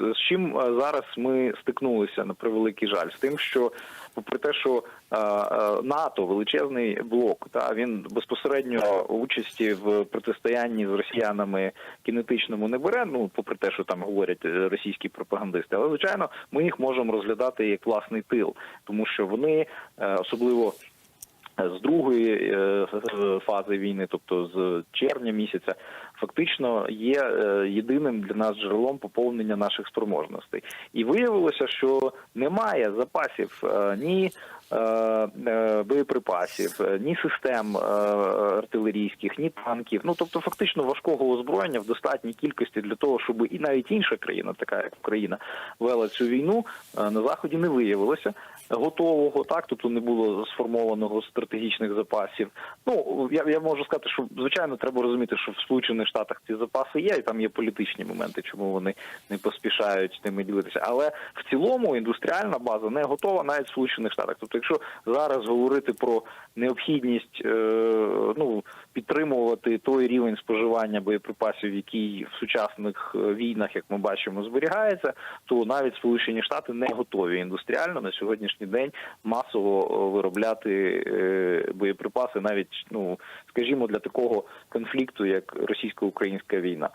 з чим е, зараз ми стикнулися на превеликий жаль, з тим, що попри те, що е, е, НАТО величезний блок, та він безпосередньо участі в протистоянні з росіянами кінетичному не бере. Ну попри те, що там говорять російські пропагандисти, але звичайно, ми їх можемо розглядати як власний тил, тому що вони особливо. З другої е, фази війни, тобто з червня місяця, фактично є е, єдиним для нас джерелом поповнення наших спроможностей. І виявилося, що немає запасів е, ні боєприпасів, ні систем артилерійських, ні танків. Ну тобто, фактично важкого озброєння в достатній кількості для того, щоб і навіть інша країна, така як Україна, вела цю війну на заході не виявилося готового. Так тобто не було сформованого стратегічних запасів. Ну я, я можу сказати, що звичайно треба розуміти, що в Сполучених Штатах ці запаси є, і там є політичні моменти, чому вони не поспішають ними ділитися. Але в цілому індустріальна база не готова навіть в Сполучених Штатах. Тобто, якщо зараз говорити про необхідність е, ну підтримувати той рівень споживання боєприпасів, який в сучасних е, війнах, як ми бачимо, зберігається, то навіть Сполучені Штати не готові індустріально на сьогоднішній день масово е, виробляти е, боєприпаси, навіть ну скажімо, для такого конфлікту, як російсько-українська війна.